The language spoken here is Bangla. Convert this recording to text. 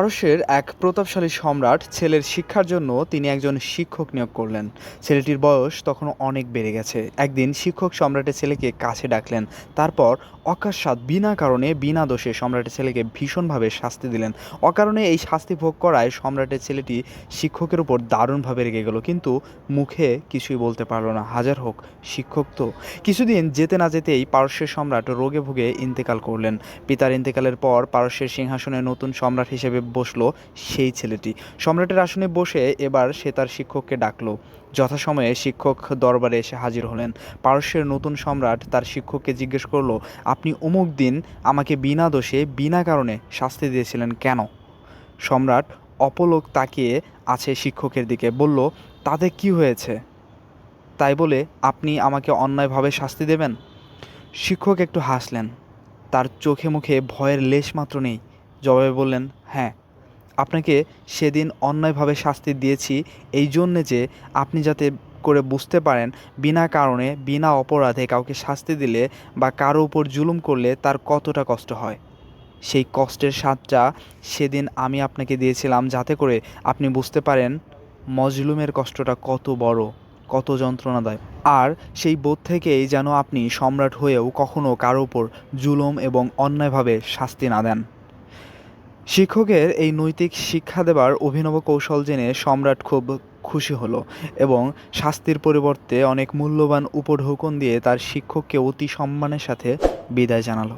পারস্যের এক প্রতাপশালী সম্রাট ছেলের শিক্ষার জন্য তিনি একজন শিক্ষক নিয়োগ করলেন। ছেলেটির বয়স তখন অনেক বেড়ে গেছে। একদিন শিক্ষক সম্রাটের ছেলেকে কাছে ডাকলেন। তারপর অকস্মাৎ বিনা কারণে, বিনা দোষে সম্রাটের ছেলেকে ভীষণভাবে শাস্তি দিলেন। অকারণে এই শাস্তি ভোগ করায় সম্রাটের ছেলেটি শিক্ষকের উপর দারুণভাবে রেগে গেল। কিন্তু মুখে কিছুই বলতে পারল না। হাজার হোক, শিক্ষক তো। কিছুদিন যেতে না যেতেই পারস্যের সম্রাট রোগে ভুগে ইন্তেকাল করলেন। পিতার ইন্তেকালের পর পারস্যের সিংহাসনে নতুন সম্রাট হিসেবে বসল সেই ছেলেটি। সম্রাটের আসনে বসে এবার সে তার শিক্ষককে ডাকলো। যথাসময়ে শিক্ষক দরবারে এসে হাজির হলেন। পারস্যের নতুন সম্রাট তার শিক্ষককে জিজ্ঞেস করল, আপনি অমুক দিন আমাকে বিনা দোষে, বিনা কারণে শাস্তি দিয়েছিলেন কেন? সম্রাট অপলোক তাকিয়ে আছে শিক্ষকের দিকে, বলল, তাতে কি হয়েছে? তাই বলে, আপনি আমাকে অন্যায়ভাবে শাস্তি দেবেন? শিক্ষক একটু হাসলেন। তার চোখে মুখে ভয়ের লেশ মাত্র নেই। জবাবে বললেন হ্যাঁ আপনাকে সেদিন অন্যায়ভাবে শাস্তি দিয়েছি এই জন্যে যে আপনি যাতে করে বুঝতে পারেন, বিনা কারণে, বিনা অপরাধে কাউকে শাস্তি দিলে বা কারও উপর জুলুম করলে তার কতটা কষ্ট হয়? সেই কষ্টের স্বাদটা সেদিন আমি আপনাকে দিয়েছিলাম যাতে করে আপনি বুঝতে পারেন, মজলুমের কষ্টটা কত বড়, কত যন্ত্রণাদায়ক। আর সেই বোধ থেকেই যেন আপনি সম্রাট হয়েও কখনো কারও উপর জুলুম এবং অন্যায়ভাবে শাস্তি না দেন। শিক্ষকের এই নৈতিক শিক্ষা দেবার অভিনব কৌশল জেনে সম্রাট খুব খুশি হলো এবং শাস্তির পরিবর্তে অনেক মূল্যবান উপঢৌকন দিয়ে তার শিক্ষককে অতি সম্মানের সাথে বিদায় জানালো।